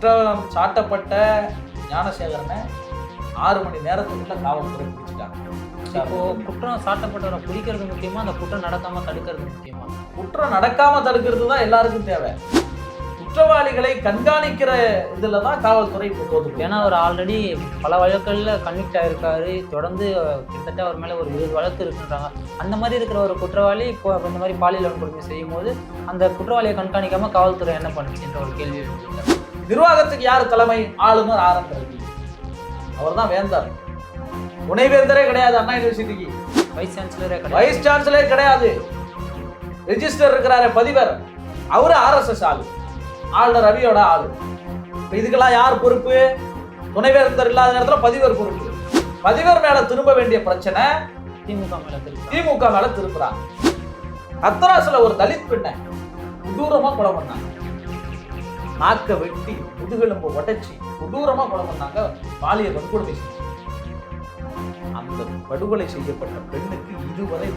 குற்றம் சாட்டப்பட்ட ஞானசேகரனை ஆறு மணி நேரத்துக்குள்ள காவல்துறை பிடிச்சிட்டாங்க. இப்போ குற்றம் சாட்டப்பட்டவரை பிடிக்கிறது முக்கியமா அந்த குற்றம் நடக்காம தடுக்கிறது முக்கியமா? குற்றம் நடக்காம தடுக்கிறது தான் எல்லாருக்கும் தேவை. குற்றவாளிகளை கண்காணிக்கிற இதுல தான் காவல்துறை இப்போ போகுது. ஏன்னா அவர் ஆல்ரெடி பல வழக்குகள்ல கன்விக்ட் ஆயிருக்காரு. தொடர்ந்து கிட்டத்தட்ட அவர் மேல ஒரு இருபது வழக்கு இருக்குன்றாங்க. அந்த மாதிரி இருக்கிற ஒரு குற்றவாளி இப்போ இந்த மாதிரி பாலியல் வன்கொடுமை செய்யும் போது அந்த குற்றவாளியை கண்காணிக்காம காவல்துறை என்ன பண்ணுச்சுன்ற ஒரு கேள்வி எழுப்புது. நிர்வாகத்துக்கு யார் தலைமை? ஆளுநர் ஆர் என் ரவி. அவர் தான் வேந்தார் துணைவேந்தரே கிடையாது அண்ணா யூனிவர்சிட்டிக்கு வைஸ் சான்சலரே வைஸ் சான்சலரே கிடையாது. ரெஜிஸ்டர் இருக்கிறாரு பதிவர். அவரு ஆர்எஸ்எஸ் ஆளு. ஆளுநர் ரவியோட ஆளு. இப்ப இதுக்கெல்லாம் யார் பொறுப்பு? துணைவேந்தர் இல்லாத நேரத்துல பதிவர் பொறுப்பு. பதிவர் மேல திரும்ப வேண்டிய பிரச்சனை திமுக மேல திமுக மேல திருப்புறாங்க ஹத்ராஸ்ல ஒரு தலித் பெண்ணை கொடூரமா கொலை பண்ணாங்க. நாக்க வெட்டி முதுகெலும்பு உடைச்சி கொடூரமா கொலை பண்ணாங்க பாலியல் வன்கொடுமை. செஞ்சு அந்த படுகொலை செய்யப்பட்ட பெண்ணுக்கு இதுவரை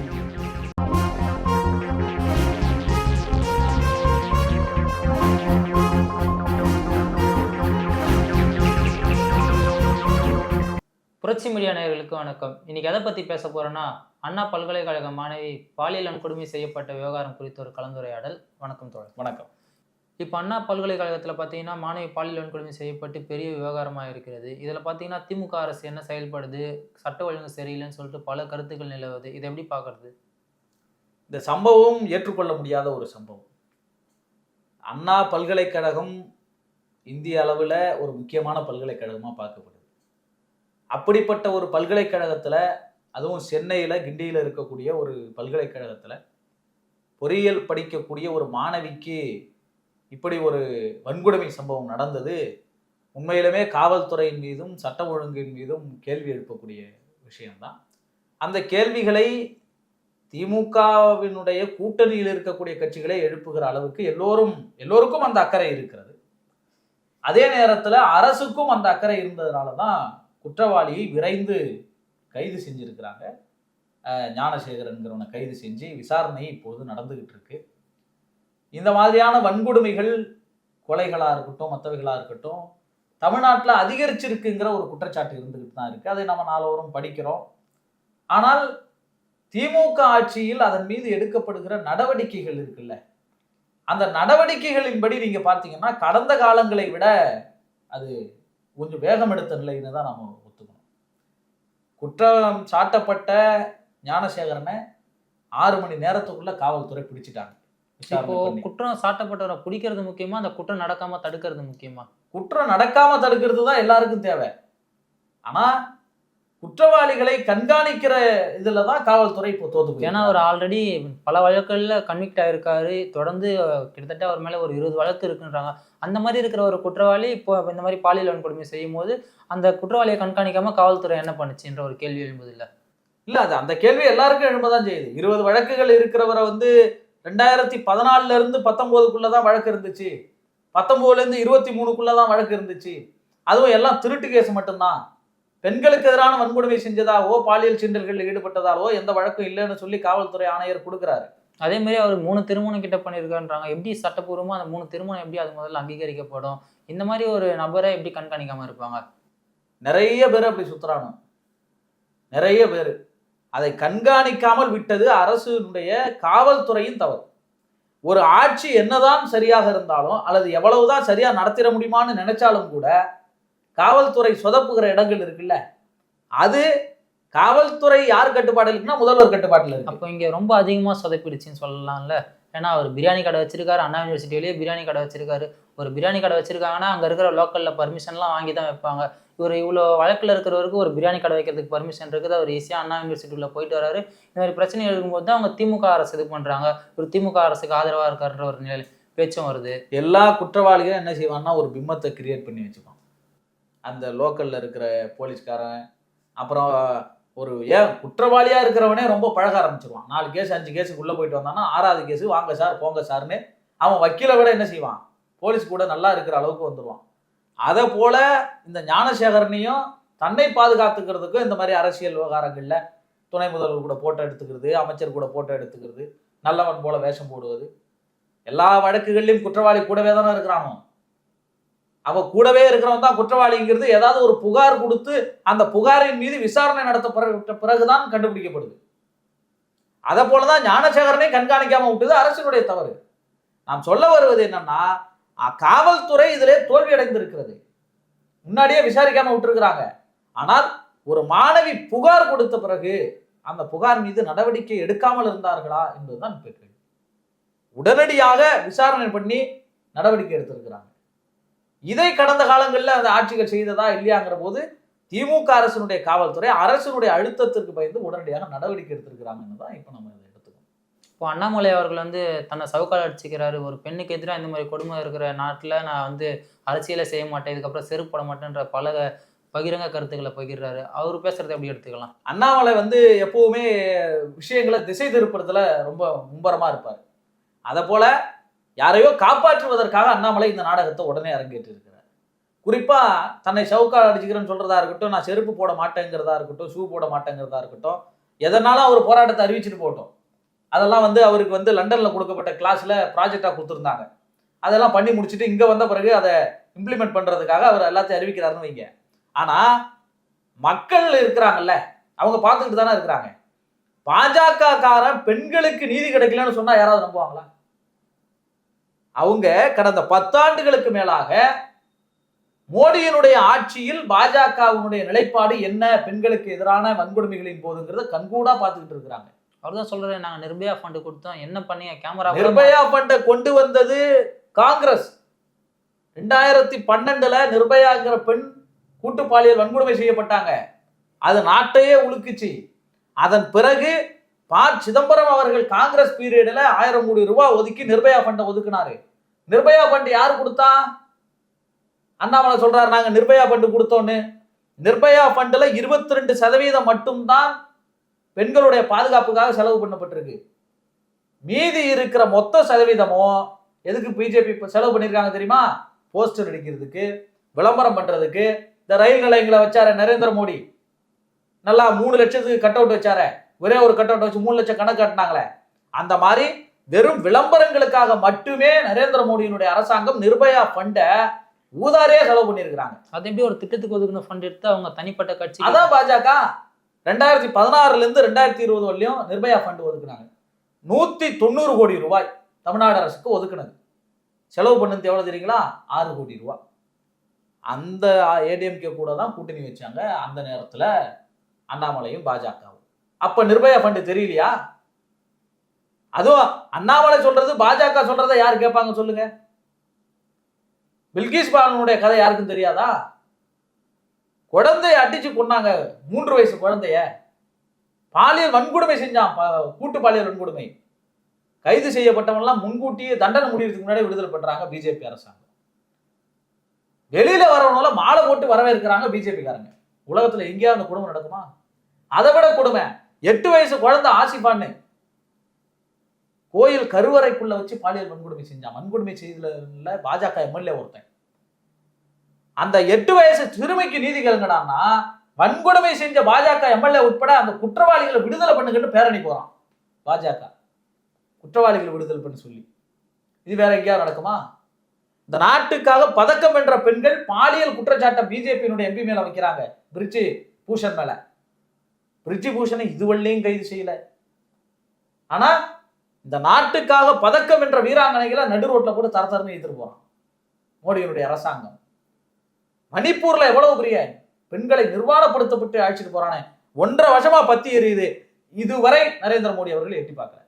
புரட்சி மீடியா நேயர்களுக்கு வணக்கம். இன்னைக்கு எதை பத்தி பேச போறோம்னா அண்ணா பல்கலைக்கழக மாணவி பாலியல் வன்கொடுமை செய்யப்பட்ட விவகாரம் குறித்த ஒரு கலந்துரையாடல். வணக்கம் தோழர். வணக்கம். இப்போ அண்ணா பல்கலைக்கழகத்தில் பார்த்தீங்கன்னா மாணவி பாலியல் வன்கொடுமை செய்யப்பட்டு பெரிய விவகாரமாக இருக்கிறது இதில் பார்த்தீங்கன்னா திமுக அரசு என்ன செயல்படுது? சட்ட ஒழுங்கு சரியில்லைன்னு சொல்லிட்டு பல கருத்துக்கள் நிலவுது. இதை எப்படி பார்க்கறது இந்த சம்பவம் ஏற்றுக்கொள்ள முடியாத ஒரு சம்பவம். அண்ணா பல்கலைக்கழகம் இந்திய அளவில் ஒரு முக்கியமான பல்கலைக்கழகமாக பார்க்கப்படுது. அப்படிப்பட்ட ஒரு பல்கலைக்கழகத்தில் அதுவும் சென்னையில் கிண்டியில் இருக்கக்கூடிய ஒரு பல்கலைக்கழகத்தில் பொறியியல் படிக்கக்கூடிய ஒரு மாணவிக்கு இப்படி ஒரு வன்கொடுமை சம்பவம் நடந்தது உண்மையிலுமே காவல்துறையின் மீதும் சட்ட ஒழுங்கின் மீதும் கேள்வி எழுப்பக்கூடிய விஷயம்தான். அந்த கேள்விகளை திமுகவினுடைய கூட்டணியில் இருக்கக்கூடிய கட்சிகளை எழுப்புகிற அளவுக்கு எல்லோரும் எல்லோருக்கும் அந்த அக்கறை இருக்கிறது. அதே நேரத்தில் அரசுக்கும் அந்த அக்கறை இருந்ததுனால தான் குற்றவாளியை விரைந்து கைது செஞ்சிருக்கிறாங்க. ஞானசேகரன்கிறவனை கைது செஞ்சு விசாரணை இப்போது நடந்துகிட்டு இருக்கு. இந்த மாதிரியான வன்கொடுமைகள் கொலைகளாக இருக்கட்டும் மற்றவைகளாக இருக்கட்டும் தமிழ்நாட்டில் அதிகரிச்சிருக்குங்கிற ஒரு குற்றச்சாட்டு இருந்துக்கிட்டு தான் இருக்குது அதை நம்ம நாலோரும் படிக்கிறோம். ஆனால் திமுக ஆட்சியில் அதன் மீது எடுக்கப்படுகிற நடவடிக்கைகள் இருக்குல்ல அந்த நடவடிக்கைகளின்படி நீங்கள் பார்த்தீங்கன்னா கடந்த காலங்களை விட அது கொஞ்சம் வேகம் எடுத்த நிலைன்னு தான் நம்ம ஒத்துக்கணும். குற்றம் சாட்டப்பட்ட ஞானசேகரனை ஆறு மணி நேரத்துக்குள்ளே காவல்துறை பிடிச்சிட்டாங்க. இப்போ. குற்றம் சாட்டப்பட்டவரை பிடிக்கிறது முக்கியமா அந்த குற்றம் நடக்காம தடுக்கிறது முக்கியமா? குற்றம் நடக்காம தடுக்கிறது தான் எல்லாருக்கும் தேவை. ஆனா குற்றவாளிகளை கண்காணிக்கிற இதுல தான் காவல்துறை இப்போ தோத்து. ஏன்னா அவர் ஆல்ரெடி பல வழக்குகள்ல கன்விக்ட் ஆயிருக்காரு. தொடர்ந்து கிட்டத்தட்ட அவர் மேல ஒரு இருபது வழக்கு இருக்குன்றாங்க. அந்த மாதிரி இருக்கிற ஒரு குற்றவாளி இப்போ இந்த மாதிரி பாலியல் வன்கொடுமை செய்யும் போது அந்த குற்றவாளியை கண்காணிக்காம காவல்துறை என்ன பண்ணுச்சுன்ற ஒரு கேள்வி எழும்புது இல்ல? இல்ல அது அந்த கேள்வி எல்லாருக்கும் எழும்பதான் செய்யுது. இருபது வழக்குகள் இருக்கிறவரை வந்து ரெண்டாயிரத்தி பதினாலுல இருந்து பத்தொன்பதுக்குள்ள தான் வழக்கு இருந்துச்சு. பத்தொன்பதுல இருந்து இருபத்தி மூணுக்குள்ள தான் வழக்கு இருந்துச்சு. அதுவும் எல்லாம் திருட்டு கேஸ் மட்டும்தான். பெண்களுக்கு எதிரான வன்கொடுமை செஞ்சதாவோ பாலியல் சீண்டல்களில் ஈடுபட்டதாவோ எந்த வழக்கும் இல்லைன்னு சொல்லி காவல்துறை ஆணையர் கொடுக்குறாரு. அதே மாதிரி அவர் மூணு திருமணம் கிட்ட பண்ணியிருக்கான்றாங்க. எப்படி சட்டப்பூர்வமா அந்த மூணு திருமணம் எப்படி அது முதல்ல அங்கீகரிக்கப்படும்? இந்த மாதிரி ஒரு நபரை எப்படி கண்காணிக்காம இருப்பாங்க? நிறைய பேர் அப்படி சுத்துறாங்க. நிறைய பேர். அதை கண்காணிக்காமல் விட்டது அரசுடைய காவல்துறையின் தவறு. ஒரு ஆட்சி என்னதான் சரியாக இருந்தாலும் அல்லது எவ்வளவுதான் சரியாக நடத்திட முடியுமான்னு நினைச்சாலும் கூட காவல்துறை சொதப்புகிற இடங்கள் இருக்குல்ல. அது காவல்துறை யார் கட்டுப்பாடு இருக்குன்னா முதல்வர் கட்டுப்பாட்டில் இருக்கு. அப்போ இங்க ரொம்ப அதிகமா சொதப்பிடுச்சுன்னு சொல்லலாம்ல. ஏன்னா அவர் பிரியாணி கடை வச்சிருக்காரு அண்ணா யூனிவர்சிட்டி வெளியே பிரியாணி கடை வச்சிருக்காரு. ஒரு பிரியாணி கடை வச்சிருக்காங்கன்னா அங்க இருக்கிற லோக்கல்ல பர்மிஷன்லாம் வாங்கி தான் வைப்பாங்க. இவர் இவ்வளோ வழக்கில் இருக்கிறவருக்கு ஒரு பிரியாணி கடை வைக்கிறதுக்கு பர்மிஷன் இருக்குது. அவர் ஈஸியாக அண்ணா யூனிவர்சிட்டிக்குள்ள போயிட்டு வராரு. இந்த மாதிரி பிரச்சனை இருக்கும்போது தான் அவங்க திமுக அரசு இது பண்றாங்க. ஒரு திமுக அரசுக்கு ஆதரவா இருக்காருன்ற ஒரு நிலை பேச்சும் வருது. எல்லா குற்றவாளிகளும் என்ன செய்வான்னா ஒரு பிம்பத்தை கிரியேட் பண்ணி வச்சுப்பான் அந்த லோக்கல்ல இருக்கிற போலீஸ்காரன் அப்புறம் ஒரு ஏன் குற்றவாளியாக இருக்கிறவனே ரொம்ப பழக ஆரம்பிச்சிருவான். நாலு கேஸ் அஞ்சு கேஸுக்கு உள்ள போயிட்டு வந்தான்னா ஆறாவது கேஸ் வாங்க சார் போங்க சார்னு அவன் வக்கீலை விட என்ன செய்வான்? போலீஸ் கூட நல்லா இருக்கிற அளவுக்கு வந்துடுவான் அதை போல் இந்த ஞானசேகரனையும் தன்னை பாதுகாத்துக்கிறதுக்கும் இந்த மாதிரி அரசியல் விவகாரங்களில் துணை முதல்வர் கூட போட்டோ எடுத்துக்கிறது அமைச்சர் கூட போட்டோ எடுத்துக்கிறது நல்லவன் போல வேஷம் போடுவது எல்லா வழக்குகள்லையும் குற்றவாளி கூடவே தானே இருக்கிறானோ? அவ கூடவே இருக்கிறவன் தான் குற்றவாளிங்கிறது ஏதாவது ஒரு புகார் கொடுத்து அந்த புகாரின் மீது விசாரணை நடத்தப்பட்ட பிறகுதான் கண்டுபிடிக்கப்படுது. அதை போலதான் ஞானசேகரனை கண்காணிக்காம விட்டது அரசினுடைய தவறு. நாம் சொல்ல வருவது என்னன்னா காவல்துறை இதிலே தோல்வி அடைந்திருக்கிறது. முன்னாடியே விசாரிக்காம விட்டுருக்கிறாங்க. ஆனால் ஒரு மாணவி புகார் கொடுத்த பிறகு அந்த புகார் மீது நடவடிக்கை எடுக்காமல் இருந்தார்களா என்பதுதான் கேள்வி. உடனடியாக விசாரணை பண்ணி நடவடிக்கை எடுத்திருக்கிறாங்க. இதை கடந்த காலங்களில் அந்த ஆட்சிகள் செய்ததா இல்லையாங்கிற போது திமுக அரசினுடைய காவல்துறை அரசினுடைய அழுத்தத்திற்கு பயந்து உடனடியாக நடவடிக்கை எடுத்திருக்கிறாங்கன்னு தான் இப்போ நம்ம எடுத்துக்கணும். இப்போ அண்ணாமலை அவர்கள் வந்து தன்னை சவுக்கால் அடிச்சுக்கிறாரு. ஒரு பெண்ணுக்கு எதிராக இந்த மாதிரி கொடுமை இருக்கிற நாட்டில் நான் வந்து அரசியலை செய்ய மாட்டேன் இதுக்கப்புறம் செருப்பு போட மாட்டேன்ற பல பகிரங்க கருத்துக்களை பகிர்றாரு. அவர் பேசுறதை எப்படி எடுத்துக்கலாம்? அண்ணாமலை வந்து எப்பவுமே விஷயங்களை திசை திருப்புறதுல ரொம்ப மும்பரமா இருப்பார். அதை போல யாரையோ காப்பாற்றுவதற்காக அண்ணாமலை இந்த நாடகத்தை உடனே அரங்கேற்றி இருக்கிறார் குறிப்பாக தன்னை சவுக்கால் அடிச்சுக்கிறேன்னு சொல்கிறதா இருக்கட்டும் நான் செருப்பு போட மாட்டேங்கிறதா இருக்கட்டும் ஷூ போட மாட்டேங்கிறதா இருக்கட்டும் எதனாலும் அவர் போராட்டத்தை அறிவிச்சுட்டு போட்டோம். அதெல்லாம் வந்து அவருக்கு வந்து லண்டனில் கொடுக்கப்பட்ட கிளாஸில் ப்ராஜெக்டாக கொடுத்துருந்தாங்க. அதெல்லாம் பண்ணி முடிச்சுட்டு இங்கே வந்த பிறகு அதை இம்ப்ளிமெண்ட் பண்ணுறதுக்காக அவர் எல்லாத்தையும் அறிவிக்கிறாருன்னு வைங்க. ஆனால் மக்கள் இருக்கிறாங்கல்ல அவங்க பார்த்துக்கிட்டு தானே இருக்கிறாங்க. பாஜக காரன் பெண்களுக்கு நீதி கிடைக்கலன்னு சொன்னால் யாராவது நம்புவாங்களா? அவங்க கடந்த பத்தாண்டுகளுக்கு மேலாக மோடியினுடைய ஆட்சியில் பாஜகவினுடைய நிலைப்பாடு என்ன பெண்களுக்கு எதிரான வன்கொடுமைகளின் போதுங்கிறத கண்கூடா பார்த்துக்கிட்டு இருக்கிறாங்க. அவர் தான் சொல்றாரு நாங்க நிர்பயா ஃபண்டு கொடுத்தோம் என்ன பண்ணி கேமரா நிர்பயா ஃபண்டை கொண்டு வந்தது காங்கிரஸ். ரெண்டாயிரத்தி பன்னெண்டுல நிர்பயாங்கிற பெண் கூட்டு பாலியல் வன்கொடுமை செய்யப்பட்டாங்க. அது நாட்டையே உலுக்குச்சு. அதன் பிறகு ப சிதம்பரம் அவர்கள் காங்கிரஸ் பீரியடில் ஆயிரம் கோடி ரூபாய் ஒதுக்கி நிர்பயா ஃபண்டை ஒதுக்குனாரு. நிர்பயா ஃபண்ட் யார் கொடுத்தா? அண்ணாமலை சொல்றாரு நாங்கள் நிர்பயா ஃபண்டு கொடுத்தோன்னு. நிர்பயா ஃபண்டில் இருபத்தி ரெண்டு சதவீதம் மட்டும்தான் பெண்களுடைய பாதுகாப்புக்காக செலவு பண்ணப்பட்டிருக்கு. மீதி இருக்கிற மொத்த சதவீதமும் எதுக்கு பிஜேபி செலவு பண்ணியிருக்காங்க தெரியுமா? போஸ்டர் அடிக்கிறதுக்கு விளம்பரம் பண்ணுறதுக்கு இந்த ரயில் நிலையங்களை வச்சார நரேந்திர மோடி. நல்லா மூணு லட்சத்துக்கு கட் அவுட் வச்சார. ஒரே ஒரு கட் அவுட் வச்சு மூணு லட்சம் கணக்கு காட்டினாங்களே. அந்த மாதிரி வெறும் விளம்பரங்களுக்காக மட்டுமே நரேந்திர மோடியினுடைய அரசாங்கம் நிர்பயா ஃபண்டை ஊதாரியா செலவு பண்ணியிருக்கிறாங்க. அது எப்படி ஒரு திட்டத்துக்கு ஒதுக்குன ஃபண்ட் எடுத்து அவங்க தனிப்பட்ட கட்சி அதான் பாஜக ரெண்டாயிரத்தி பதினாறுல இருந்து ரெண்டாயிரத்தி இருபது வரலையும் நிர்பயா ஃபண்ட் ஒதுக்குனாங்க. நூத்தி தொண்ணூறு கோடி ரூபாய் தமிழ்நாடு அரசுக்கு ஒதுக்குனது. செலவு பண்ணது எவ்வளவு தெரியுங்களா? ஆறு கோடி ரூபாய். அந்த ஏடிஎம்கே கூட தான் கூட்டணி வச்சாங்க. அந்த நேரத்துல அண்ணாமலையும் பாஜகவும். அப்ப நிர்பயா ஃபண்ட் தெரியலையா? அதுவும் அண்ணாமலை சொல்றது பாஜக சொல்றதை யார் கேட்பாங்க சொல்லுங்க. பில்கிஸ் பாலனுடைய கதை யாருக்கும் தெரியாதா? குழந்தைய அடிச்சு கொன்னாங்க மூன்று வயசு குழந்தைய. பாலியல் வன்கொடுமை செஞ்சான் கூட்டு பாலியல் வன்கொடுமை. கைது செய்யப்பட்டவன்லாம் முன்கூட்டியே தண்டனை முடியறதுக்கு முன்னாடி விடுதலை பண்றாங்க பிஜேபி அரசாங்கம். வெளியில வரவனால மாலை போட்டு வரவேற்கிறாங்க பிஜேபி காரங்க உலகத்துல எங்கேயாவது அந்த குடும்பம் நடக்குமா? அதை விட கொடுமை. எட்டு வயசு குழந்தை ஆசிஃபான்னு. கோயில் கருவறைக்குள்ள வச்சு பாலியல் வன்கொடுமை செஞ்சான். வன்கொடுமை செய்ததுல பாஜக எம்எல்ஏ ஒருத்தன். அந்த எட்டு வயசு சிறுமிக்கு நீதி கேளுங்கடான்னா வன்கொடுமை செஞ்ச பாஜக எம்எல்ஏ உட்பட அந்த குற்றவாளிகளை விடுதலை பண்ணுங்கன்னு பேரணி போறான் பாஜக. குற்றவாளிகளை விடுதலை பண்ண சொல்லி. இது வேற எங்கேயாவது நடக்குமா? இந்த நாட்டுக்காக பதக்கம் வென்ற பெண்கள் பாலியல் குற்றச்சாட்டை பிஜேபியினுடைய எம்பி மேல வைக்கிறாங்க. பிரிட்ஜி பூஷன் மேல. பிரிட்ஜி பூஷனை இதுவரையிலையும் கைது செய்யல. ஆனா இந்த நாட்டுக்காக பதக்கம் வென்ற வீராங்கனைகளை நடு ரோட்ல போட்டு தர தரன்னு எடுத்துட்டு போறான். மோடியினுடைய அரசாங்கம். மணிப்பூர்ல எவ்வளவு பெரிய பெண்களை நிர்வாணப்படுத்தப்பட்டு அழைச்சிட்டு போறானே. ஒன்றரை வருஷமா பத்தி எரியுது. இதுவரை நரேந்திர மோடி அவர்கள் எட்டி பார்க்கல.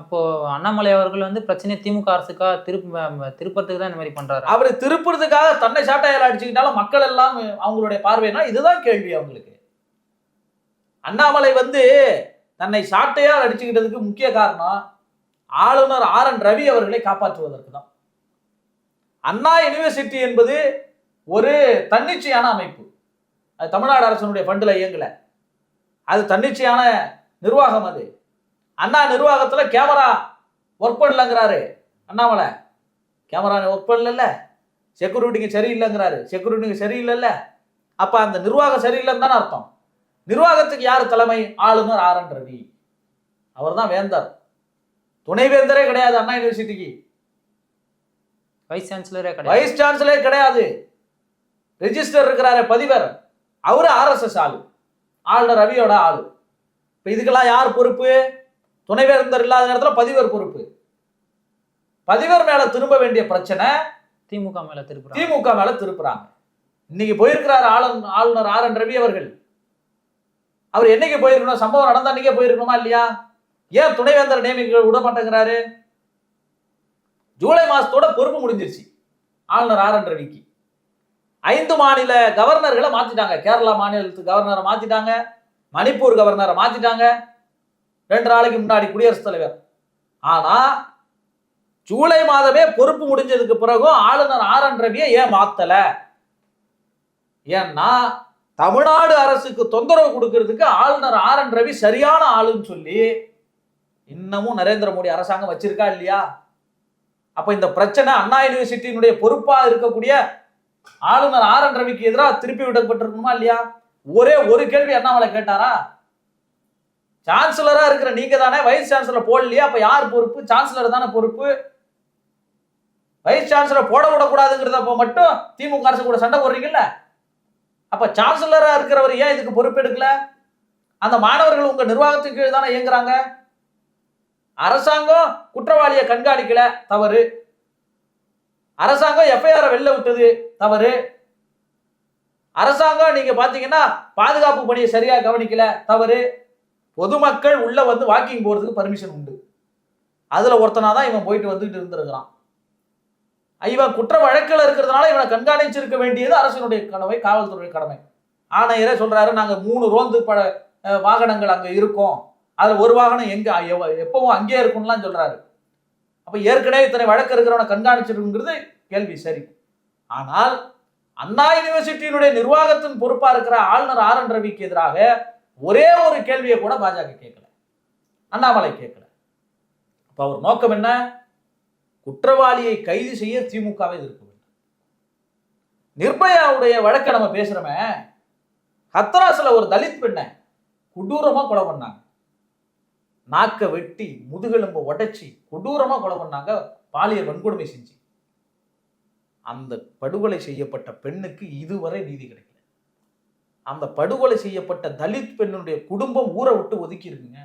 அப்போ அண்ணாமலை அவர்கள் வந்து பிரச்சனை திமுக அரசுக்கா திருப்ப திருப்பத்துக்கு தான் இந்த மாதிரி பண்றாரு? அவர் திருப்புறதுக்காக தன்னை சாட்டையால் அடிச்சுக்கிட்டாலும் மக்கள் எல்லாம் அவங்களுடைய பார்வைனா இதுதான் கேள்வி அவங்களுக்கு. அண்ணாமலை வந்து தன்னை சாட்டையால் அடிச்சுக்கிட்டதுக்கு முக்கிய காரணம் ஆளுநர் ஆர் என் ரவி அவர்களை காப்பாற்றுவதற்கு தான் அண்ணா யூனிவர்சிட்டி என்பது ஒரு தன்னிச்சையான அமைப்பு. அது தமிழ்நாடு அரசனுடைய ஃபண்டில் இயங்கலை. அது தன்னிச்சையான நிர்வாகம் அது. அண்ணா நிர்வாகத்தில் கேமரா ஒர்க் பண்ணலங்கிறாரு அண்ணாமலை. கேமரா ஒர்க் பண்ணல செக்யூரிட்டிங்க சரியில்லைங்கிறாரு. செக்யூரிட்டிங்க சரியில்லைல்ல. அப்போ அந்த நிர்வாகம் சரியில்லைன்னு தானே அர்த்தம். நிர்வாகத்துக்கு யார் தலைமை? ஆளுநர் ஆர் என் ரவி. அவர் தான் வேந்தர். துணை வேந்தரே கிடையாது அண்ணா யூனிவர்சிட்டிக்கு. வைஸ் சான்சலரே கிடையாது. வைஸ் சான்சலர் கிடையாது. ரெஜிஸ்டர் இருக்கிறாரே பதிவர். அவரு ஆர்எஸ்எஸ் ஆளு. ஆளுநர் ரவியோட ஆளு. இப்ப இதுக்கெல்லாம் யார் பொறுப்பு? துணைவேந்தர் இல்லாத நேரத்துல பதிவர் பொறுப்பு. பதிவர் மேல திரும்ப வேண்டிய பிரச்சனை திமுக மேல திருப்புறாங்க. திமுக மேல திருப்புறாங்க. இன்னைக்கு போயிருக்கிறார் ஆளுநர் ஆளுநர் ஆர் என் ரவி அவர்கள். அவர் என்னைக்கு போயிருக்கணும்? சம்பவம் நடந்த அன்னைக்கே போயிருக்கணுமா இல்லையா? ஏன் துணைவேந்தர் நியமிக்க விட மாட்டேங்கிறாரு ஜூலை மாசத்தோட பொறுப்பு முடிஞ்சிருச்சு. ஆளுநர் ஆர் என் ரவிக்கு. ஐந்து மாநில கவர்னர்களை மாத்திட்டாங்க. கேரளா மாநிலத்து கவர்னரை மாத்திட்டாங்க. மணிப்பூர் கவர்னரை மாத்திட்டாங்க. ரெண்டு நாளைக்கு முன்னாடி குடியரசுத் தலைவர். ஆனா ஜூலை மாதமே பொறுப்பு முடிஞ்சதுக்கு பிறகும் ஆளுநர் ஆர் என் ரவியை ஏன் மாத்தல? ஏன்னா தமிழ்நாடு அரசுக்கு தொந்தரவு கொடுக்கறதுக்கு ஆளுநர் ஆர் என் ரவி சரியான ஆளுன்னு சொல்லி இன்னமும் நரேந்திர மோடி அரசாங்கம் வச்சிருக்கா இல்லையா? அப்ப இந்த பிரச்சனை அண்ணா யூனிவர்சிட்டியினுடைய பொறுப்பா இருக்கக்கூடிய ஆளுநர் ஆர் என் ரவிக்கு எதிராக திருப்பி விடப்பட்டிருக்கணுமா இல்லையா? ஒரே ஒரு கேள்வி அண்ணாமலை கேட்டாரா? சான்சலரா இருக்கிற நீங்க தானே வைஸ் சான்சலர் போடலையா? அப்ப யார் பொறுப்பு? சான்சலர் தானே பொறுப்பு. வைஸ் சான்சலர் போட விடக்கூடாதுங்கிறத மட்டும் திமுக அரசு கூட சண்டை போடுறீங்கல்ல? அப்போ சான்சலராக இருக்கிறவர் ஏன் இதுக்கு பொறுப்பெடுக்கல? அந்த மாணவர்கள் உங்கள் நிர்வாகத்துக்கு கீழ் தானே இயங்குறாங்க? அரசாங்கம் குற்றவாளியை கண்காணிக்கல தவறு. அரசாங்கம் எஃப்ஐஆரை வெளில விட்டது தவறு. அரசாங்கம் நீங்க பாத்தீங்கன்னா பாதுகாப்பு பணியை சரியா கவனிக்கல தவறு. பொதுமக்கள் உள்ள வந்து வாக்கிங் போறதுக்கு பர்மிஷன் உண்டு. அதுல ஒருத்தனா தான் இவன் போயிட்டு வந்துட்டு இருந்திருக்கிறான். இவன் குற்ற வழக்கில் இருக்கிறதுனால இவனை கண்காணிச்சிருக்க வேண்டியது அரசினுடைய கடமை காவல்துறை கடமை. ஆணையரே சொல்றாரு நாங்க மூணு ரோந்து ப வாகனங்கள் அங்க இருக்கோம். அதில் ஒரு வாகனம் எங்க எவ- எப்பவும் அங்கேயே இருக்கும்லாம் சொல்றாரு. அப்ப ஏற்கனவே இத்தனை வழக்கு இருக்கிறவனை கண்காணிச்சிருக்குங்கிறது கேள்வி சரி. ஆனால் அண்ணா யூனிவர்சிட்டியினுடைய நிர்வாகத்தின் பொறுப்பா இருக்கிற ஆளுநர் ஆர் என் ரவிக்கு எதிராக ஒரே ஒரு கேள்வியை கூட பாஜக கேட்கல. அண்ணாமலை கேட்கல. அப்ப அவர் நோக்கம் என்ன? குற்றவாளியை கைது செய்ய திமுகவை எதிர்க்க வேண்டும் நிர்பயாவுடைய வழக்கை நம்ம பேசுறோமே ஹத்ராஸ்ல ஒரு தலித் பெண்ணை கொடூரமா கொலை பண்ணாங்க. நாக்க வெட்டி முதுகெலும்பை உடைச்சி கொடூரமா கொலை பண்ணாங்க பாலியல் வன்கொடுமை செஞ்சு. அந்த படுகொலை செய்யப்பட்ட பெண்ணுக்கு இதுவரை நீதி கிடைக்கல. அந்த படுகொலை செய்யப்பட்ட தலித் பெண்ணுடைய குடும்பம் ஊரை விட்டு ஒதுக்கி இருக்குங்க.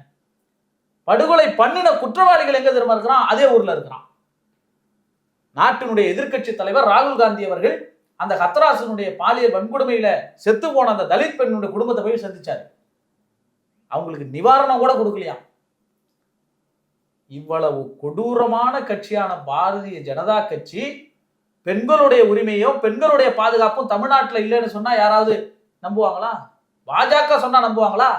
படுகொலை பண்ணின குற்றவாளிகள் எங்க தெரியுமா இருக்கிறான்? அதே ஊர்ல இருக்கிறான். நாட்டினுடைய எதிர்க்கட்சி தலைவர் ராகுல் காந்தி அவர்கள் அந்த ஹத்ராசனுடைய பாலியல் வன்கொடுமையில செத்து போன அந்த தலித் பெண்ணுடைய குடும்பத்தை போய் சந்திச்சாரு. அவங்களுக்கு நிவாரணம் கூட கொடுக்கலையா? இவ்வளவு கொடூரமான கட்சியான பாரதிய ஜனதா கட்சி பெண்களுடைய உரிமையும் பெண்களுடைய பாதுகாப்பும் தமிழ்நாட்டில் இல்லைன்னு சொன்னா யாராவது நம்புவாங்களா? பாஜக சொன்னா நம்புவாங்களா?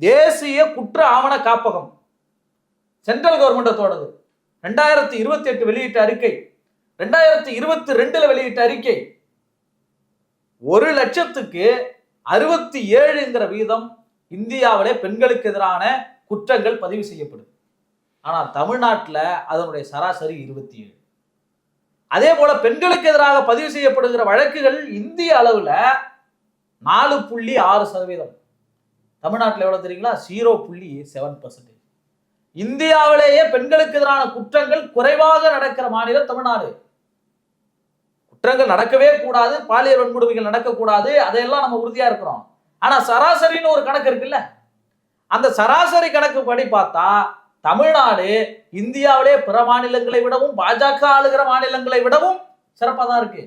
தேசிய குற்ற ஆவண காப்பகம் சென்ட்ரல் கவர்மெண்டத்தோடது ரெண்டாயிரத்தி இருபத்தி எட்டு வெளியிட்ட அறிக்கை ரெண்டாயிரத்தி இருபத்தி ரெண்டுல வெளியிட்ட அறிக்கை ஒரு லட்சத்துக்கு அறுபத்தி ஏழுங்கிற வீதம் இந்தியாவிலே பெண்களுக்கு எதிரான குற்றங்கள் பதிவு செய்யப்படுது. ஆனால் தமிழ்நாட்டில் அதனுடைய சராசரி இருபத்தி ஏழு. அதே போல பெண்களுக்கு எதிராக பதிவு செய்யப்படுகிற வழக்குகள் இந்திய அளவில் நாலு புள்ளி ஆறு சதவீதம். தமிழ்நாட்டில் எவ்வளவு தெரியுங்களா? ஜீரோ புள்ளி செவன் பர்சன்டேஜ் இந்தியாவிலேயே பெண்களுக்கு எதிரான குற்றங்கள் குறைவாக நடக்கிற மாநிலம் தமிழ்நாடு. குற்றங்கள் நடக்கவே கூடாது பாலியல் வன்கொடுமைகள் நடக்கக்கூடாது அதையெல்லாம் நம்ம உறுதியா இருக்கிறோம். ஆனா சராசரின்னு ஒரு கணக்கு இருக்குல்ல? அந்த சராசரி கணக்கு படி பார்த்தா தமிழ்நாடு இந்தியாவிலே பிற மாநிலங்களை விடவும் பாஜக ஆளுகிற மாநிலங்களை விடவும் சிறப்பாக தான் இருக்கு.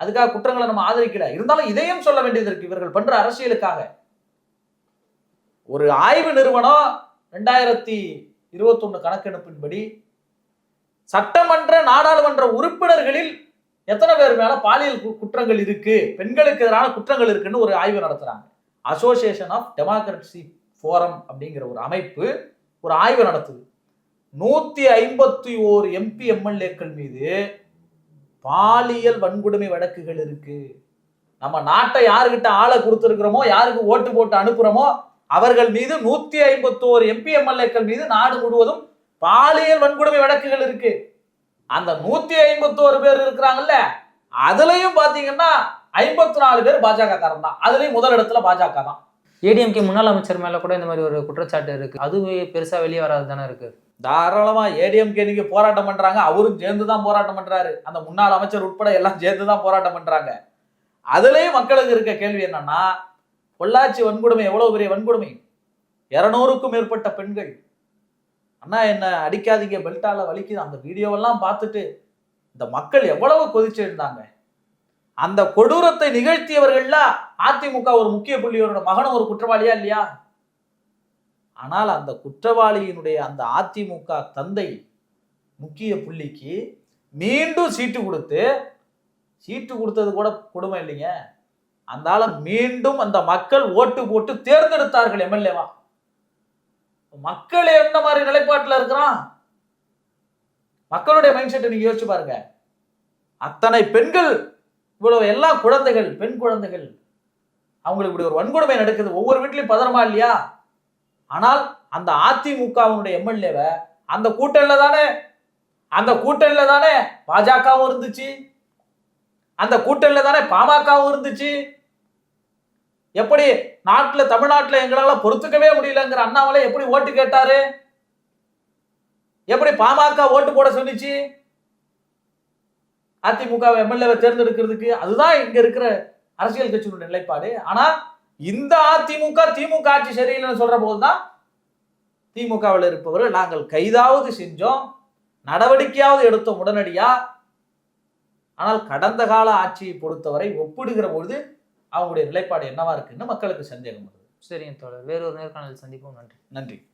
அதுக்காக குற்றங்களை நம்ம ஆதரிக்கல. இருந்தாலும் இதையும் சொல்ல வேண்டியது இருக்கு இவர்கள் பண்ற அரசியலுக்காக. ஒரு ஆய்வு நிறுவனம் ரெண்டாயிரத்தி இருபத்தொன்னு கணக்கெடுப்பின்படி சட்டமன்ற நாடாளுமன்ற உறுப்பினர்களில் எத்தனை பேர் மேல பாலியல் கு- குற்றங்கள் இருக்கு? பெண்களுக்கு எதிரான குற்றங்கள் இருக்குன்னு ஒரு ஆய்வு நடத்துறாங்க. அசோசியேஷன் ஆஃப் டெமோக்ரஸி ஃபோரம் அப்படிங்கிற ஒரு அமைப்பு ஒரு ஆய்வு நடத்துது. நூத்தி ஐம்பத்தி ஓரு எம்பி எம்எல்ஏக்கள் மீது பாலியல் வன்கொடுமை வழக்குகள் இருக்கு. நம்ம நாட்டை யாருக்கிட்ட ஆளை கொடுத்துருக்குறோமோ யாருக்கு ஓட்டு போட்டு அனுப்புறோமோ அவர்கள் மீது நூத்தி ஐம்பத்தோரு எம்பி எம்எல்ஏக்கள் மீது நாடு முழுவதும் பாலியல் வன்கொடுமை வழக்குகள் இருக்கு. அந்த நூத்தி ஐம்பத்தோரு பேர் இருக்கிறாங்கல்ல அதுலயும் பாத்தீங்கன்னா ஐம்பத்தி நாலு பேர் பாஜக காரன் தான். அதுலயும் முதல் இடத்துல பாஜக தான். ஏடிஎம்கே முன்னாள் அமைச்சர் மேல கூட இந்த மாதிரி ஒரு குற்றச்சாட்டு இருக்கு. அதுவே பெருசா வெளியே வராது தானே இருக்கு? தாராளமா ஏடிஎம்கே நீங்க போராட்டம் பண்றாங்க அவரும் சேர்ந்து தான் போராட்டம் பண்றாரு. அந்த முன்னாள் அமைச்சர் உட்பட எல்லாம் சேர்ந்து தான் போராட்டம் பண்றாங்க. அதுலயும் மக்களுக்கு இருக்க கேள்வி என்னன்னா பொள்ளாச்சி வன்கொடுமை எவ்வளவு பெரிய வன்கொடுமை? இரநூறுக்கும் மேற்பட்ட பெண்கள். அண்ணா என்ன அடிக்காதீங்க பெல்ட்டால வலிக்குது. அந்த வீடியோவெல்லாம் பார்த்துட்டு இந்த மக்கள் எவ்வளவு கொதிச்சிருந்தாங்க அந்த கொடூரத்தை நிகழ்த்தியவர்கள்ல அதிமுக ஒரு முக்கிய புள்ளியோட மகனும் ஒரு குற்றவாளியா இல்லையா? ஆனால் அந்த குற்றவாளியினுடைய அந்த அதிமுக தந்தை முக்கிய புள்ளிக்கு மீண்டும் சீட்டு கொடுத்து சீட்டு கொடுத்தது கூட கொடுமை இல்லைங்க. அதனால மீண்டும் அந்த மக்கள் ஓட்டு போட்டு தேர்ந்தெடுத்தார்கள் எம்எல்ஏவா. மக்கள் என்ன மாதிரி நிலைப்பாட்டில் இருக்கிறான்? மக்களுடைய மைண்ட் செட்டை நீங்க யோசிச்சு பாருங்க. அத்தனை பெண்கள் இவ்வளவு எல்லா குழந்தைகள் பெண் குழந்தைகள் அவங்களுக்கு இப்படி ஒரு வன்கொடுமை நடக்குது. ஒவ்வொரு வீட்லயும் பதறமா இல்லையா? ஆனால் அந்த அதிமுகவினுடைய எம்எல்ஏவை அந்த கூட்டணியில தானே அந்த கூட்டணியில தானே பாஜகவும் இருந்துச்சு. அந்த கூட்டணியில தானே பாமகவும் இருந்துச்சு. எப்படி நாட்டுல தமிழ்நாட்டுல எங்களால பொறுத்துக்கவே முடியலங்கிற அண்ணாமலை எப்படி ஓட்டு கேட்டாரு? எப்படி பாமக ஓட்டு போட சொன்னிச்சு அதிமுக எம்எல்ஏவை தேர்ந்தெடுக்கிறதுக்கு அதுதான் இங்க இருக்கிற அரசியல் கட்சியினுடைய நிலைப்பாடு. ஆனா இந்த அதிமுக திமுக ஆட்சி சரியில்லைன்னு சொல்ற போதுதான் திமுகவில் இருப்பவர்கள் நாங்கள் கைதாவது செஞ்சோம் நடவடிக்கையாவது எடுத்தோம் உடனடியா. ஆனால் கடந்த கால ஆட்சியை பொறுத்தவரை ஒப்பிடுகிற பொழுது அவங்களுடைய நிலைப்பாடு என்னவா இருக்குன்னு மக்களுக்கு சந்தேகம் வருது சரிங்க தோழர். வேறொரு நேர்காணல் சந்திப்போம். நன்றி. நன்றி.